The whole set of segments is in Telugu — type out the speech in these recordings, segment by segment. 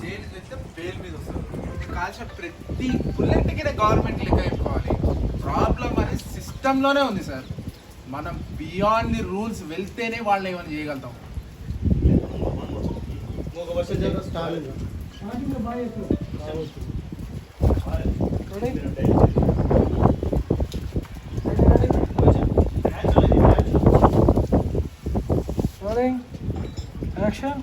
జైలు తెస్తే బెయిల్ మీద వస్తారు కాల్చిన ప్రతి బుల్లెట్కి గవర్నమెంట్ లెక్క చెప్పుకోవాలి ప్రాబ్లం అనేది సిస్టంలోనే ఉంది సార్ మనం బియాండ్ ది రూల్స్ వెళ్తేనే వాళ్ళని ఏమైనా చేయగలుగుతాం ఇంకొక వర్ష జర Rolling. Action.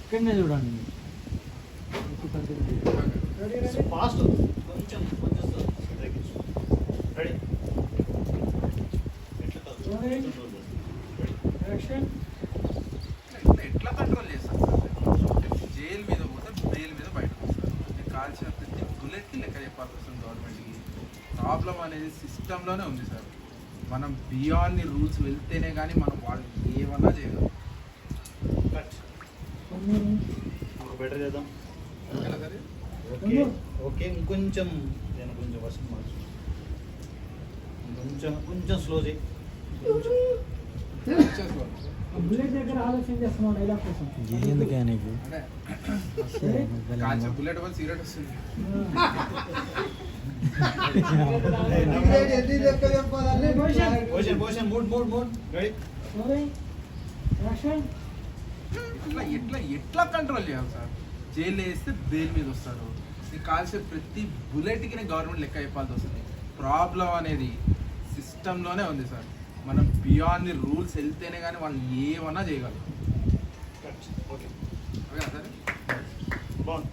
ఇక్కడనే చూడండి ఫాస్ట్ కొంచెం కొంచెం రెడీ ఎట్లా Action. ఎట్లా కంట్రోల్ చేస్తారు? సార్ జైలు మీద పోతే బెయిల్ మీద బయటకు వస్తారు. కాల్చిన ప్రతి బుల్లెట్కి లెక్క చెప్పాల్సి వస్తుంది గవర్నమెంట్కి. ప్రాబ్లం అనేది సిస్టంలోనే ఉంది సార్. మనం బియాండ్ ది రూల్స్ వెళ్తేనే కానీ మనం వాళ్ళు ఏమన్నా చేయగలం. కట్ బెటర్ చేద్దాం. ఓకే. ఓకే ఇంకొంచెం నేను కొంచెం వర్షం మార్చు కొంచెం కొంచెం స్లో చేయి. ఎందుకే నీకు బుల్లెట్ వల్ల సిగరెట్ వస్తుంది position position mood mood mood ready ఇట్లా ఎట్లా ఎట్లా కంట్రోల్ చేయాలి సార్ జైలు వేస్తే బెయిల్ మీద వస్తారు నీకు కాల్సే ప్రతి బుల్లెట్కి గవర్నమెంట్ లెక్క అయిపోవాల్సి వస్తుంది ప్రాబ్లం అనేది సిస్టంలోనే ఉంది సార్. మనం బియాండ్ ది రూల్స్ వెళ్తేనే కానీ వాళ్ళు ఏమన్నా చేయగలరు. Okay sir? బాగుంది